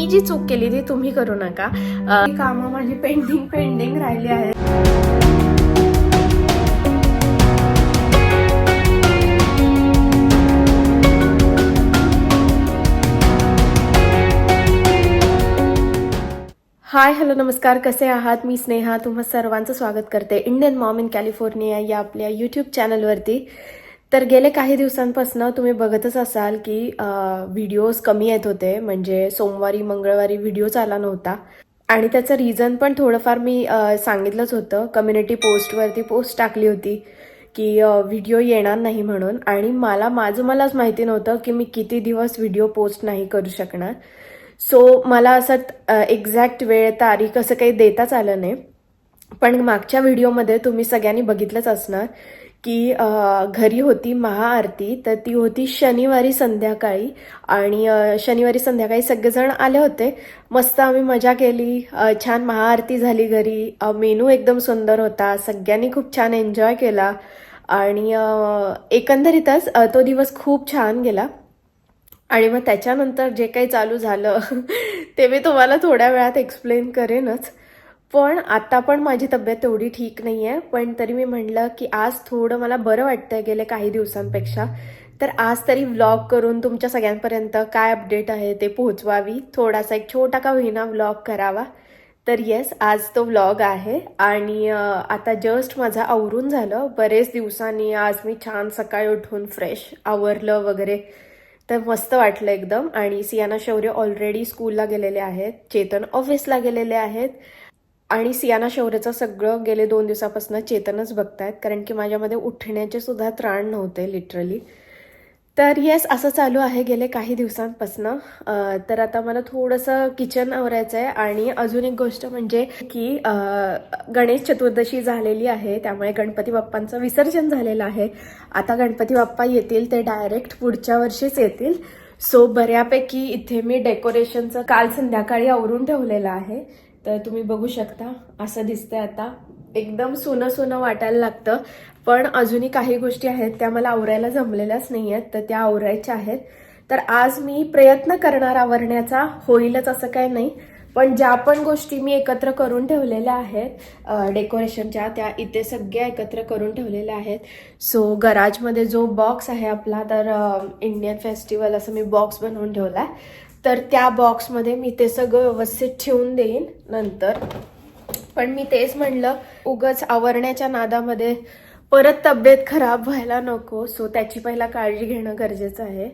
मी जी चूक केली ती तुम्ही करू नका. कामं माझी पेंडिंग पेंडिंग राहिली आहेत. हाय हॅलो नमस्कार. कसे आहात? मी स्नेहा. तुम्हा सर्वांचं स्वागत करते. इंडियन मॉम इन कॅलिफोर्निया या आपल्या यूट्यूब चॅनलवरती तर गेले काही दिवसांपासून तुम्ही बघतच असाल की व्हिडिओज कमी येत होते. म्हणजे सोमवारी मंगळवारी व्हिडिओच आला नव्हता. आणि त्याचं रिझन पण थोडंफार मी सांगितलंच होतं. कम्युनिटी पोस्टवरती पोस्ट टाकली होती की व्हिडिओ येणार नाही म्हणून. आणि मला माझं मलाच माहिती नव्हतं की मी किती दिवस व्हिडिओ पोस्ट नाही करू शकणार. सो मला असं एक्झॅक्ट वेळ तारीख असं काही देताच आलं नाही. पण मागच्या व्हिडिओमध्ये तुम्ही सगळ्यांनी बघितलंच असणार की घरी होती महाआरती तर ती होती शनिवारी संध्याकाळी. आणि शनिवारी संध्याकाळी सगळेजण आले होते. मस्त आम्ही मजा केली. छान महाआरती झाली घरी. मेनू एकदम सुंदर होता. सगळ्यांनी खूप छान एन्जॉय केला. आणि एकंदरीतच तो दिवस खूप छान गेला. आणि मग त्याच्यानंतर जे काही चालू झालं ते मी तुम्हाला थोड्या वेळात एक्सप्लेन करेनच. पण आता पण माझी तब्येत तेवढी ठीक नाही आहे पण तरी मी म्हणलं की आज थोडं मला बरं वाटतंय गेले काही दिवसांपेक्षा. तर आज तरी व्लॉग करून तुमच्या सगळ्यांपर्यंत काय अपडेट आहे ते पोहोचवावी. थोडासा एक छोटा का होईना व्लॉग करावा. तर येस आज तो व्लॉग आहे. आणि आता जस्ट माझं आवरून झालं. बरेच दिवसांनी आज मी छान सकाळी उठून फ्रेश आवरलं वगैरे. तर मस्त वाटलं एकदम. आणि सियाना शौर्य ऑलरेडी स्कूलला गेलेले आहेत. चेतन ऑफिसला गेलेले आहेत. आणि सियाना शौर्यचं सगळं गेले दोन दिवसापासून चेतनच बघतायत कारण की माझ्यामध्ये उठण्याचे सुद्धा त्राण नव्हते लिटरली तर येस असं चालू आहे गेले काही दिवसांपासनं. तर आता मला थोडंसं किचन आवरायचं आहे आणि अजून एक गोष्ट म्हणजे की गणेश चतुर्दशी झालेली आहे त्यामुळे गणपती बाप्पांचं विसर्जन झालेलं आहे. आता गणपती बाप्पा येतील ते डायरेक्ट पुढच्या वर्षीच येतील. सो बऱ्यापैकी इथे मी डेकोरेशनचं काल संध्याकाळी आवरून ठेवलेलं आहे. तर तुम्ही बघू शकता असं दिसतंय आता. एकदम सुनं सुनं वाटायला लागतं पण अजूनही काही गोष्टी आहेत त्या मला आवरायला जमलेल्याच नाही आहेत तर त्या आवरायच्या आहेत. तर आज मी प्रयत्न करणार आवरण्याचा होईलच असं काही नाही पण ज्या पण गोष्टी मी एकत्र करून ठेवलेल्या आहेत डेकोरेशनच्या त्या इथे सगळ्या एकत्र करून ठेवलेल्या आहेत. सो गराजमध्ये जो बॉक्स आहे आपला तर इंडियन फेस्टिवल असं मी बॉक्स बनवून ठेवला आहे तर त्या बॉक्समध्ये मी ते सगळं व्यवस्थित ठेवून देईन नंतर. पण मी तेच म्हणलं उगच आवरण्याच्या नादामध्ये परत तब्येत खराब व्हायला नको सो त्याची पहिला काळजी घेणं गरजेचं आहे.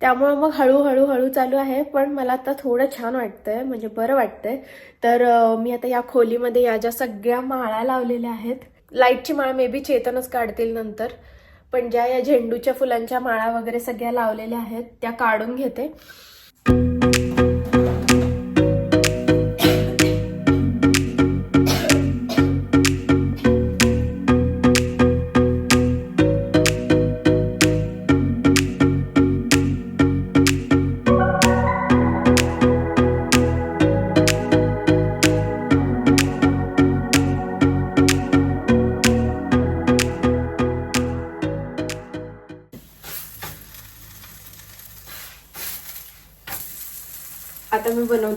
त्यामुळं मग हळूहळू हळू चालू आहे पण मला आता थोडं छान वाटतंय म्हणजे बरं वाटतंय. तर मी आता या खोलीमध्ये या ज्या सगळ्या माळा लावलेल्या आहेत लाईटची माळ मे बी चेतनच काढतील नंतर पण ज्या या झेंडूच्या फुलांच्या माळा वगैरे सगळ्या लावलेल्या आहेत त्या काढून घेते.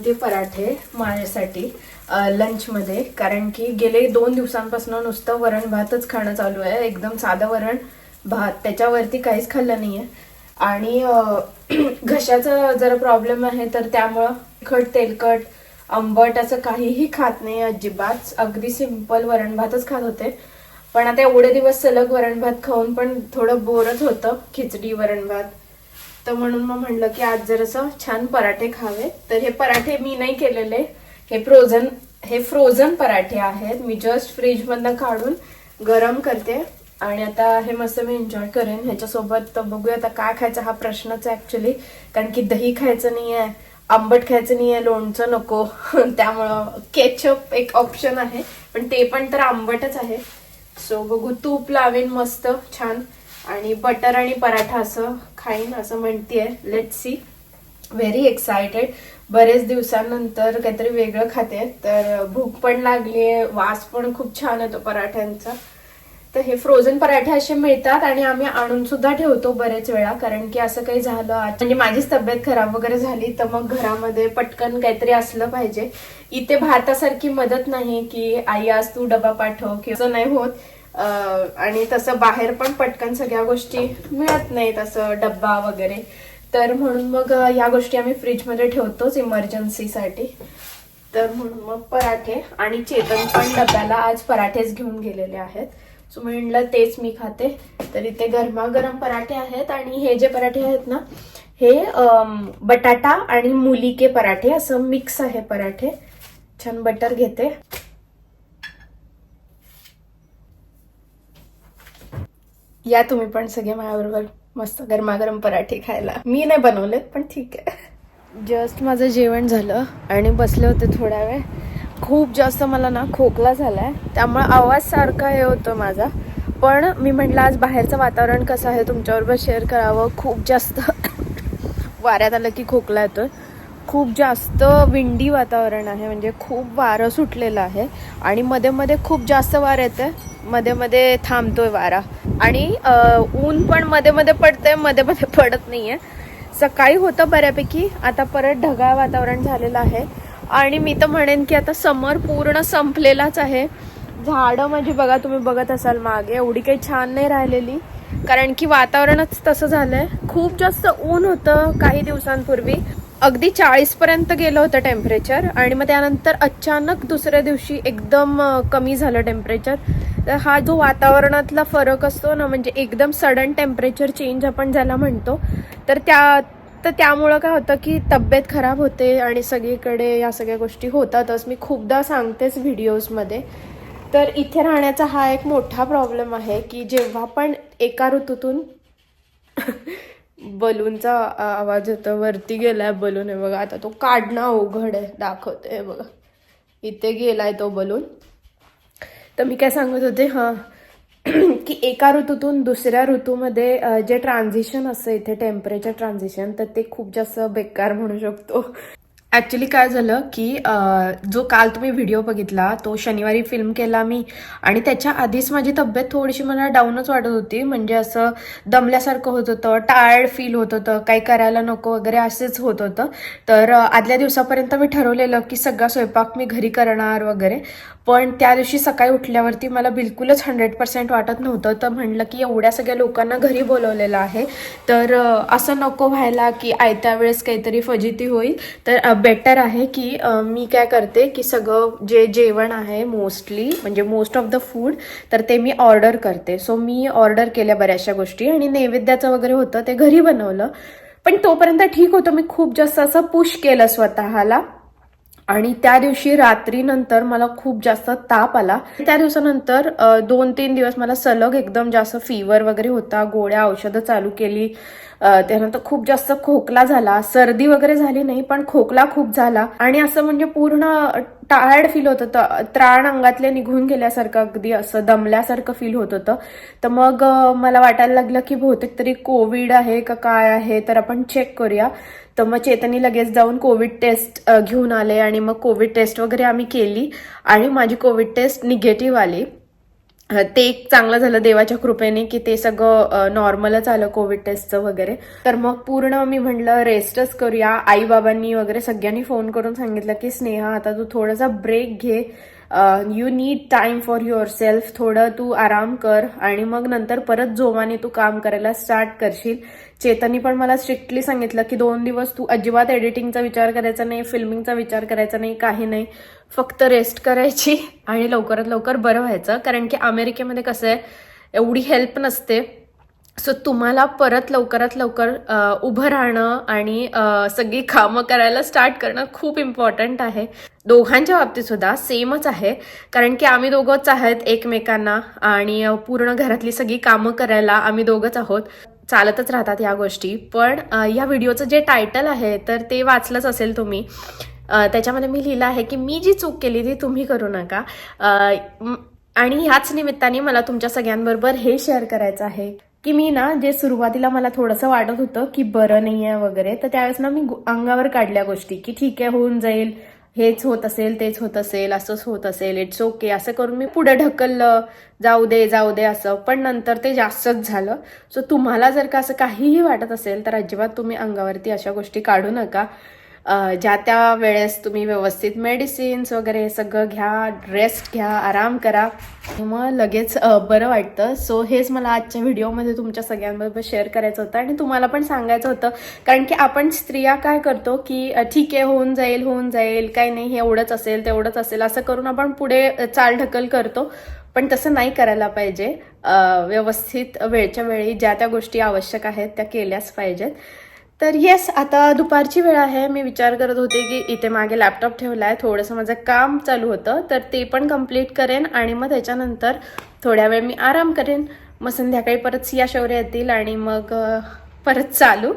होते पराठे माझ्यासाठी लंचमध्ये कारण की गेले दोन दिवसांपासून नुसतं वरण भातच खाणं चालू आहे. एकदम साधं वरण भात. त्याच्यावरती काहीच खाल्लं नाही आहे आणि घशाचा जरा प्रॉब्लेम आहे तर त्यामुळं तिखट तेलकट आंबट असं काहीही खात नाही अजिबात. अगदी सिंपल वरण भातच खात होते. पण आता एवढे दिवस सलग वरण भात खाऊन पण थोडं बोरच होतं. खिचडी वरण भात. तर म्हणून मग म्हणलं की आज जरासं छान पराठे खावे. तर हे पराठे मी नाही केलेले. हे फ्रोझन हे फ्रोझन पराठे आहेत. मी जस्ट फ्रीजमधनं काढून गरम करते. आणि आता हे मस्त मी एन्जॉय करेन. ह्याच्यासोबत तर बघूया आता काय खायचं. हा प्रश्नच आहे ऍक्च्युली कारण की दही खायचं नाही आहे आंबट खायचं नाही आहे लोणचं नको. त्यामुळं केचप एक ऑप्शन आहे. पण ते पण तर आंबटच आहे. सो बघू तूप लावेन मस्त छान. आणि बटर आणि पराठा असं खाईन असं म्हणतेय. लेट सी व्हेरी एक्सायटेड बरेच दिवसांनंतर काहीतरी वेगळं खाते. तर भूक पण लागली वास पण खूप छान येतो पराठ्यांचा. तर हे फ्रोझन पराठे असे मिळतात आणि आम्ही आणून सुद्धा ठेवतो बरेच वेळा कारण की असं काही झालं आज. म्हणजे माझीच तब्येत खराब वगैरे झाली तर मग घरामध्ये पटकन काहीतरी असलं पाहिजे. इथे भारतासारखी मदत नाही की आई आज तू डबा पाठव किंवा असं नाही होत. आणि तसं बाहेर पण पटकन सगळ्या गोष्टी मिळत नाहीत असं डब्बा वगैरे. तर म्हणून मग या गोष्टी आम्ही फ्रीजमध्ये ठेवतोच इमर्जन्सीसाठी. तर म्हणून मग पराठे आणि चेतन पण डब्याला आज पराठेच घेऊन गेलेले आहेत. सो म्हणलं तेच मी खाते. तर इथे गरमागरम पराठे आहेत आणि हे जे पराठे आहेत ना हे बटाटा आणि मुलीके पराठे असं मिक्स आहे पराठे. छान बटर घेते. या तुम्ही पण सगळे माझ्याबरोबर मस्त गरमागरम पराठे खायला. मी नाही बनवले पण ठीक आहे. जस्ट माझं जेवण झालं आणि बसले होते थोडा वेळ. खूप जास्त मला ना खोकला झालाय त्यामुळे आवाज सारखा हे होतं माझा. पण मी म्हटलं आज बाहेरचं वातावरण कसं आहे तुमच्याबरोबर शेअर करावं? खूप जास्त वाऱ्यात आलं की खोकला येतो खूप जास्त विंडी वातावरण आहे म्हणजे खूप वारं सुटलेलं आहे. आणि मध्ये मध्ये खूप जास्त वारं आहे मध्ये मध्ये थांबतोय वारा. आणि ऊन पण मध्ये मध्ये पडतंयमध्ये मध्ये पडत नाहीये. सकाळी होतं बऱ्यापैकी. आता परत ढगाळ वातावरण झालेलं आहे. आणि मी तर म्हणेन की आता समर पूर्ण संपलेलाच आहे. झाडं म्हणजे बघा तुम्ही बघत असाल मागे. एवढी काही छान नाही राहिलेली. कारण की वातावरणच तसं झालंय. खूप जास्त ऊन होतं काही दिवसांपूर्वी. अगदी चाळीस पर्यंत गेलं होतं टेम्परेचर आणि मग त्यानंतर अचानक दुसऱ्या दिवशी एकदम कमी झालं टेम्परेचर तर हा जो वातावरणातला फरक असतो ना म्हणजे एकदम सडन टेम्परेचर चेंज आपण ज्याला म्हणतो तर त्या तर त्यामुळं काय होतं की तब्येत खराब होते आणि सगळीकडे या सगळ्या गोष्टी होतातच. मी खूपदा सांगतेच व्हिडिओजमध्ये तर इथे राहण्याचा हा एक मोठा प्रॉब्लेम आहे की जेव्हा पण एका ऋतूतून बलूनचा आवाज येतो वरती गेलाय बलून आहे बघा. आता तो काढणं अवघड आहे दाखवते हे बघा. इथे गेलाय तो बलून. तर मी काय सांगत होते हां की एका ऋतूतून दुसऱ्या ऋतूमध्ये जे ट्रान्झिशन असतं इथे टेम्परेचर ट्रान्झिशन तर ते खूप जास्त बेकार म्हणू शकतो. ॲक्च्युली काय झालं की जो काल तुम्ही व्हिडिओ बघितला तो शनिवारी फिल्म केला मी. आणि त्याच्या आधीच माझी तब्येत थोडीशी मला डाऊनच वाटत होती. म्हणजे असं दमल्यासारखं होत होतं टायर्ड फील होत होतं काही करायला नको वगैरे असेच होत होतं. तर आदल्या दिवसापर्यंत मी ठरवलेलं की सगळा स्वयंपाक मी घरी करणार वगैरे. पण त्या दिवशी सकाळी उठल्यावरती मला बिलकुलच हंड्रेड पर्सेंट वाटत नव्हतं. तर म्हणलं की एवढ्या सगळ्या लोकांना घरी बोलवलेलं आहे. तर असं नको व्हायला की आयत्या वेळेस काहीतरी फजिती होईल. तर बेटर आहे की मी काय करते की सगळं जे जेवण आहे मोस्टली म्हणजे मोस्ट ऑफ द फूड तर ते मी ऑर्डर करते. सो मी ऑर्डर केल्या बऱ्याचशा गोष्टी आणि नैवेद्याचं वगैरे होतं ते घरी बनवलं. पण तोपर्यंत ठीक होतं. मी खूप जास्त असं पुश केलं स्वतःला. आणि त्या दिवशी रात्रीनंतर मला खूप जास्त ताप आला. त्या दिवसानंतर दोन तीन दिवस मला सलग एकदम जास्त फिवर वगैरे होता. गोळ्या औषधं चालू केली. त्यानंतर खूप जास्त खोकला झाला. सर्दी वगैरे झाली नाही पण खोकला खूप झाला. आणि असं म्हणजे पूर्ण टायर्ड फील होत होतं. त्राण अंगातले निघून गेल्यासारखं अगदी असं दमल्यासारखं फील होत होतं. तर मग मला वाटायला लागलं की बहुतेक तरी कोविड आहे का काय आहे तर आपण चेक करूया. तर मग चेतनी लगेच जाऊन कोविड टेस्ट घेऊन आले आणि मग कोविड टेस्ट वगैरे आम्ही केली आणि माझी कोविड टेस्ट निगेटिव्ह आली. ते एक चांगलं झालं देवाच्या कृपेने की ते सगळं नॉर्मलच आलं कोविड टेस्टचं वगैरे. तर मग पूर्ण मी म्हणलं रेस्टच करूया. आई बाबांनी वगैरे सगळ्यांनी फोन करून सांगितलं की स्नेहा आता तू थोडासा ब्रेक घे. You need time for yourself थोडं तू आराम कर आणि मग नंतर परत जोमाने तू काम करायला स्टार्ट करशील. चेतनी पण मला स्ट्रिक्टली सांगितलं की दोन दिवस तू अजिबात एडिटिंगचा विचार करायचा नाही फिल्मिंगचा विचार करायचा नाही काही नाही. फक्त रेस्ट करायची आणि लवकरात लवकर बरं व्हायचं. कारण की अमेरिकेमध्ये कसं आहे एवढी हेल्प नसते. सो तुम्हाला परत लवकरात लवकर उभं राहणं आणि सगळी कामं करायला स्टार्ट करणं खूप इम्पॉर्टंट आहे. दोघांच्या बाबतीत सुद्धा सेमच आहे. कारण की आम्ही दोघंच आहेत एकमेकांना आणि पूर्ण घरातली सगळी कामं करायला आम्ही दोघंच आहोत. चालतच राहतात या गोष्टी. पण या व्हिडिओचं जे टायटल आहे तर ते वाचलंच असेल तुम्ही. त्याच्यामध्ये मी लिहिलं आहे की मी जी चूक केली ती तुम्ही करू नका. आणि ह्याच निमित्ताने मला तुमच्या सगळ्यांबरोबर हे शेअर करायचं आहे की मी ना जे सुरुवातीला मला थोडंसं वाटत होतं की बरं नाही आहे वगैरे तर त्यावेळेस ना मी अंगावर काढल्या गोष्टी की ठीक आहे होऊन जाईल. हेच होत असेल तेच होत असेल असंच होत असेल इट्स ओके असं करून मी पुढे ढकललं जाऊ दे जाऊ दे असं. पण नंतर ते जास्तच झालं. सो तुम्हाला जर का असं काहीही वाटत असेल तर अजिबात तुम्ही अंगावरती अशा गोष्टी काढू नका. ज्या त्या वेळेस तुम्ही व्यवस्थित मेडिसिन्स वगैरे हे सगळं घ्या रेस्ट घ्या आराम करा. मग लगेच बरं वाटतं. सो हेच मला आजच्या व्हिडिओमध्ये तुमच्या सगळ्यांबरोबर शेअर करायचं होतं. आणि तुम्हाला पण सांगायचं होतं कारण की आपण स्त्रिया काय करतो की ठीक आहे होऊन जाईल होऊन जाईल काय नाही हे एवढंच असेल तेवढंच असेल असं करून आपण पुढे चाल ढकल करतो. पण तसं नाही करायला पाहिजे. व्यवस्थित वेळच्या वेळी ज्या त्या गोष्टी आवश्यक आहेत त्या केल्याच पाहिजेत. तर येस आता दुपारची वेळ आहे. मी विचार करत होते की इथे मागे लॅपटॉप ठेवला आहे थोडंसं माझं काम चालू होतं तर ते पण कंप्लीट करेन आणि मग त्याच्यानंतर थोड्या वेळ मी आराम करेन. मग संध्याकाळी परत सिया शौर्य येतील आणि मग परत चालू.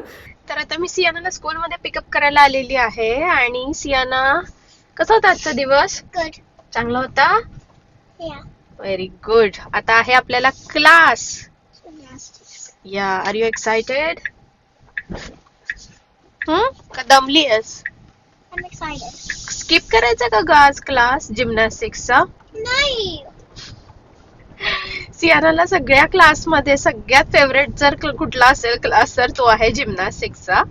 तर आता मी सियानाला स्कूलमध्ये पिकअप करायला आलेली आहे आणि सियाना कसा होता आजचा दिवस. चांगला होता. व्हेरी गुड आता आहे आपल्याला क्लास. या आर यू का दमली आहेस? I'm excited. स्किप करायचा का ग आज क्लास जिम्नॅस्टिक्सचा नाही. सियानाला सगळ्या क्लासमध्ये सगळ्यात फेवरेट जर कुठला असेल क्लास तर तो आहे जिम्नॅस्टिक्सचा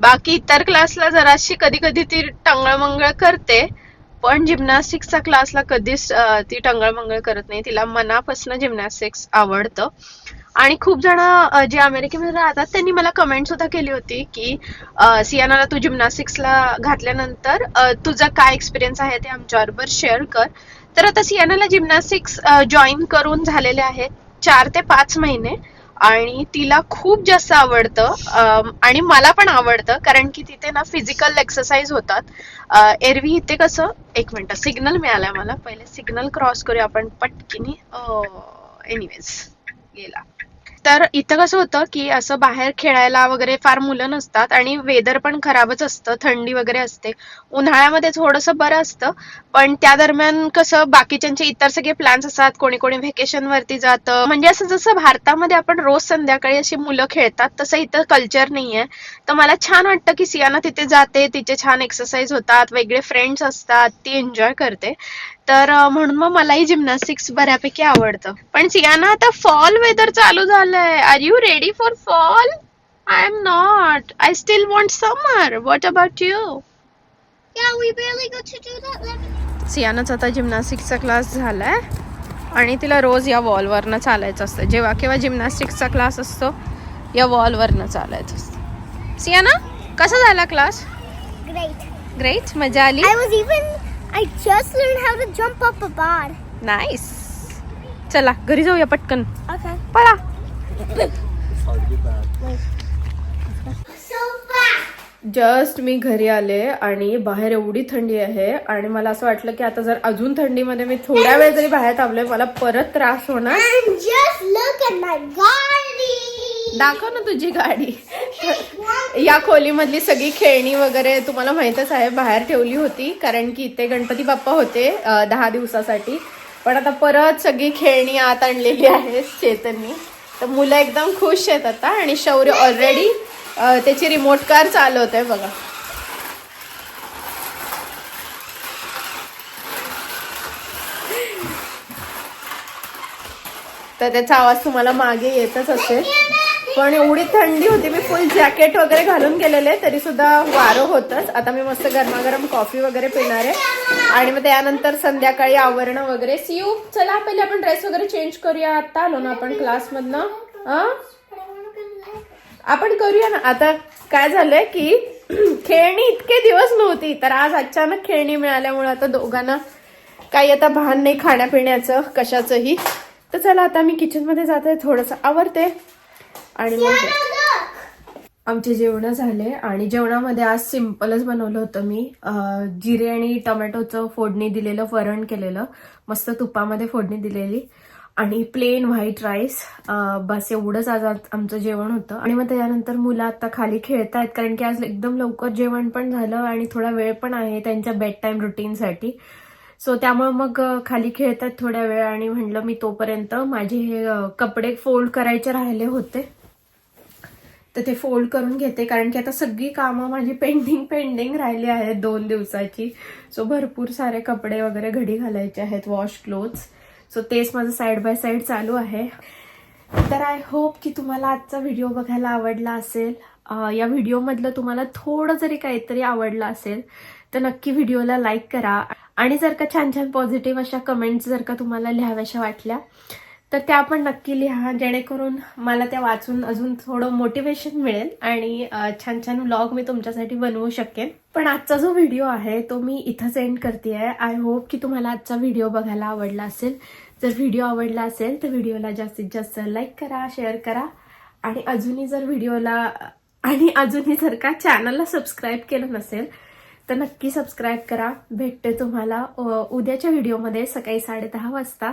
बाकी इतर क्लासला जराशी कधी कधी ती टंगळमंगळ करते पण जिम्नॅस्टिक्सचा क्लासला कधीच अं, ती टंगळमंगळ करत नाही. तिला मनापासून जिम्नॅस्टिक्स आवडतं. आणि खूप जण जे अमेरिकेमध्ये राहतात त्यांनी मला कमेंट सुद्धा केली होती की सियानाला तू जिम्नॅस्टिक्सला घातल्यानंतर तुझा काय एक्सपिरियन्स आहे ते आमच्याबरोबर शेअर कर. तर आता सियानाला जिम्नॅस्टिक्स जॉईन करून झालेले आहेत चार ते पाच महिने. आणि तिला खूप जास्त आवडतं आणि मला पण आवडतं कारण की तिथे ना फिजिकल एक्सरसाइज होतात. एरवी इथे कसं एक मिनटं सिग्नल मिळाला मला. पहिले सिग्नल क्रॉस करूया आपण पटकिनी. एनिवेज गेला. तर इथं कसं होतं की असं बाहेर खेळायला वगैरे फार मुलं नसतात आणि वेदर पण खराबच असतं थंडी वगैरे असते. उन्हाळ्यामध्ये थोडंसं बरं असतं पण त्या दरम्यान कसं बाकीच्यांचे इतर सगळे प्लॅन्स असतात कोणी कोणी व्हेकेशन वरती जातं. म्हणजे असं जसं भारतामध्ये आपण रोज संध्याकाळी अशी मुलं खेळतात तसं इथं कल्चर नाहीये. तर मला छान वाटतं की सियाना तिथे जाते तिचे छान एक्सरसाइज होतात वेगळे फ्रेंड्स असतात ती एन्जॉय करते. तर म्हणून मग मलाही जिम्नॅस्टिक्स बऱ्यापैकी आवडतं. पण सियाना आता फॉल वेदर चालू झालंय. Are you ready for fall I am not I still want summer what about you. सियानाचा आता जिम्नॅस्टिक्सचा क्लास झालाय. आणि तिला रोज या वॉलवरनं चालायचं असतं. जेव्हा केव्हा जिम्नॅस्टिक्सचा क्लास असतो या वॉलवरनं चालायचं असतं. सियाना कसा झाला क्लास Great. ग्रेट मजा आली? Was even. I just learned how to jump up a bar. Nice चला घरी जाऊया पटकन Okay. पळा. जस्ट मी घरी आले आणि बाहेर एवढी थंडी आहे आणि मला असं वाटलं की आता जर अजून थंडीमध्ये मी थोड्या वेळ जरी बाहेर थांबले मला परत त्रास होणार And just look at my body. दाखव ना तुझी गाडी. या खोलीमधली सगळी खेळणी वगैरे तुम्हाला माहीतच आहे बाहेर ठेवली होती. कारण की इथे गणपती बाप्पा होते दहा दिवसासाठी. पण आता परत सगळी खेळणी आत आणलेली आहे चेतननी. तर मुलं एकदम खुश आहेत आता आणि शौर्य ऑलरेडी त्याची रिमोट कार चालवत आहे बघा. तर त्याचा आवाज तुम्हाला मागे येतच असेल. पण एवढी थंडी होती मी फुल जॅकेट वगैरे घालून गेलेले तरी सुद्धा वारं होतंच. आता मी मस्त गरमागरम कॉफी वगैरे पिणार आहे. आणि मग त्यानंतर संध्याकाळी आवरणं वगैरे. सियू चला पहिले आपण ड्रेस वगैरे चेंज करूया. आता आलो ना आपण क्लासमधनं हा आपण करूया ना. आता काय झालंय की खेळणी इतके दिवस नव्हती तर आज अचानक खेळणी मिळाल्यामुळे आता दोघांना काही आता भान नाही खाण्यापिण्याचं कशाचंही. तर चला आता मी किचनमध्ये जाते थोडंसं आवरते. आणि मग आमचे जेवण झाले आणि जेवणामध्ये आज सिम्पलच बनवलं होतं मी. जिरे आणि टोमॅटोचं फोडणी दिलेलं वरण केलेलं. मस्त तुपामध्ये फोडणी दिलेली. आणि प्लेन व्हाईट राईस. बस एवढंच आज आमचं जेवण होतं. आणि मग त्यानंतर मुलं आता खाली खेळतायत कारण की आज एकदम लवकर जेवण पण झालं आणि थोडा वेळ पण आहे त्यांच्या बेड टाईम रुटीनसाठी सो त्यामुळे मग खाली खेळतात थोड्या वेळ आणि म्हणलं मी तोपर्यंत माझे हे कपडे फोल्ड करायचे राहिले होते. तर ते फोल्ड करून घेते कारण की आता सगळी कामं माझी पेंडिंग पेंडिंग राहिली आहेत दोन दिवसाची. सो भरपूर सारे कपडे वगैरे घडी घालायचे आहेत वॉश क्लोथ्स सो तेच माझं साईड बाय साईड चालू आहे. तर आय होप की तुम्हाला आजचा व्हिडिओ बघायला आवडला असेल. या व्हिडिओमधलं तुम्हाला थोडं जरी काहीतरी आवडलं असेल तर नक्की व्हिडिओला लाईक करा. आणि जर का छान छान पॉझिटिव्ह अशा कमेंट्स जर का तुम्हाला लिहाव्याशा वाटल्या तर त्या पण नक्की लिहा जेणेकरून मला त्या वाचून अजून थोडं मोटिवेशन मिळेल आणि छान छान व्लॉग मी तुमच्यासाठी बनवू शकेन. पण आजचा जो व्हिडिओ आहे तो मी इथंच एंड करते आहे आय होप की तुम्हाला आजचा व्हिडिओ बघायला आवडला असेल. जर व्हिडिओ आवडला असेल तर व्हिडिओला जास्तीत जास्त लाईक करा शेअर करा. आणि अजूनही जर व्हिडिओला आणि अजूनही जर का चॅनलला सबस्क्राईब केलं नसेल तर नक्की सबस्क्राईब करा. भेटते तुम्हाला उद्याच्या व्हिडिओमध्ये सकाळी साडेदहा वाजता.